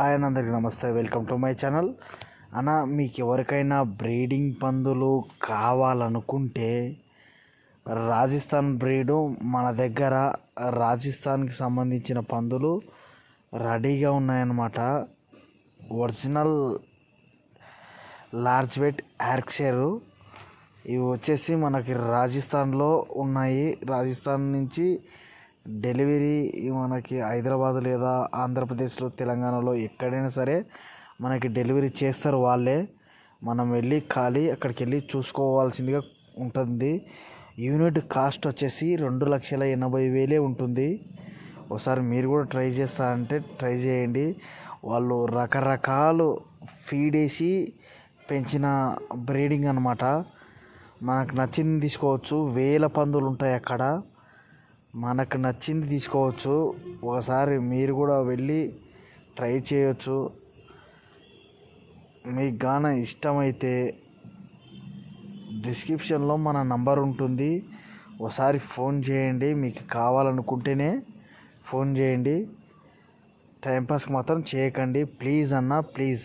ఆయన అందరికీ నమస్తే వెల్కమ్ టు మై ఛానల్. అన్న మీకు ఎవరికైనా బ్రీడింగ్ పందులు కావాలనుకుంటే రాజస్థాన్ బ్రీడు మన దగ్గర రాజస్థాన్కి సంబంధించిన పందులు రెడీగా ఉన్నాయన్నమాట. ఒరిజినల్ లార్జ్ వెట్ యార్క్షైర్ ఇవి వచ్చేసి మనకి రాజస్థాన్లో ఉన్నాయి. రాజస్థాన్ నుంచి డెలివరీ మనకి హైదరాబాద్ లేదా ఆంధ్రప్రదేశ్లో తెలంగాణలో ఎక్కడైనా సరే మనకి డెలివరీ చేస్తారు వాళ్ళే. మనం వెళ్ళి ఖాళీ అక్కడికి వెళ్ళి చూసుకోవాల్సిందిగా ఉంటుంది. యూనిట్ కాస్ట్ వచ్చేసి రెండు లక్షల ఎనభై వేలే ఉంటుంది. ఒకసారి మీరు కూడా ట్రై చేస్తారంటే ట్రై చేయండి. వాళ్ళు రకరకాలు ఫీడ్ వేసి పెంచిన బ్రీడింగ్ అనమాట మనకు నచ్చింది తీసుకోవచ్చు. వేల పందులు ఉంటాయి అక్కడ. మనకు నచ్చింది తీసుకోవచ్చు. ఒకసారి మీరు కూడా వెళ్ళి ట్రై చేయొచ్చు. మీకు గాన ఇష్టమైతే డిస్క్రిప్షన్లో మన నంబర్ ఉంటుంది. ఒకసారి ఫోన్ చేయండి. మీకు కావాలనుకుంటేనే ఫోన్ చేయండి. టైంపాస్కి మాత్రం చేయకండి. ప్లీజ్ అన్న ప్లీజ్.